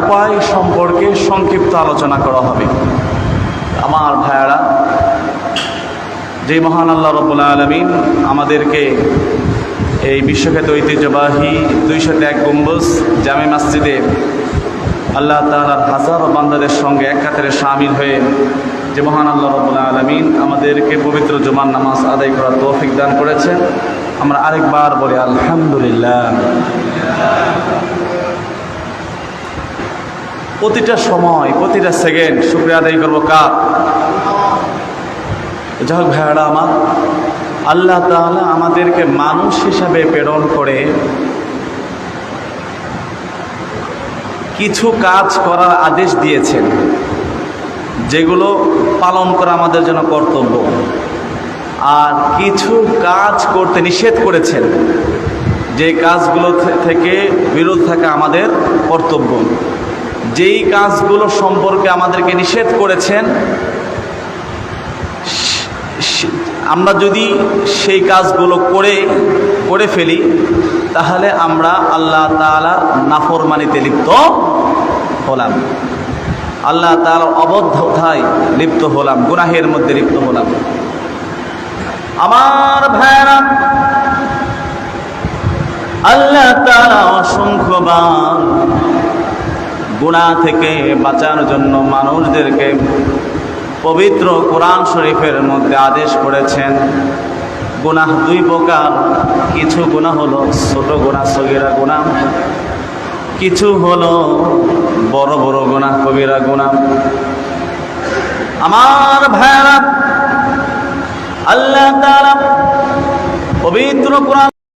উপায় সম্পর্কে সংক্ষিপ্ত আলোচনা করা হবে। আমার ভাইয়ারা, যে মহান আল্লাহ রব্বুল আলমিন আমাদেরকে এই বিশ্বখ্যাত ঐতিহ্যবাহী দুই দুইশো এক গম্বুজ জামে মসজিদে আল্লাহ তালার হাজারো বান্দাদের সঙ্গে এক কাতারে সামিল হয়ে যে মহান আল্লাহ রব্বুল্লাহ আলমিন আমাদেরকে পবিত্র জুমার নামাজ আদায় করার তৌফিক দান করেছেন। আমরা আরেকবার বলি, আলহামদুলিল্লাহ। প্রতিটা সময়, প্রতিটা সেকেন্ড শুক্রিয়া আদায় করব কার? যাই হোক ভাইয়ারা আমার, আল্লাহ তাআলা আমাদেরকে মানুষ হিসাবে প্রেরণ করে কিছু কাজ করার আদেশ দিয়েছেন, যেগুলো পালন করা আমাদের জন্য কর্তব্য। আর কিছু কাজ করতে নিষেধ করেছেন, যে কাজগুলো থেকে বিরত থাকা আমাদের কর্তব্য। যেই কাজগুলো সম্পর্কে আমাদেরকে নিষেধ করেছেন আমরা যদি সেই কাজগুলো করে করে ফেলি, তাহলে আমরা আল্লাহ তাআলার নাফরমানিতে লিপ্ত হলাম। আল্লাহ তাআলার অবদ্ধতায় লিপ্ত হলাম, গুনাহের মধ্যে লিপ্ত হলাম। আমার ভাইরা আল্লাহ তাআলা অসংখ্যবার গুনাহ থেকে বাঁচার জন্য মানুষদেরকে পবিত্র কোরআন শরীফের মধ্যে আদেশ করেছেন। গুনাহ দুই প্রকার, কিছু গুণা হলো ছোট গুণা সগিরা গুনাহ। কিছু হলো বড় বড় গুণা কবিরা গুনাহ। আমার ভাইরা আল্লাহ পবিত্র কোরআন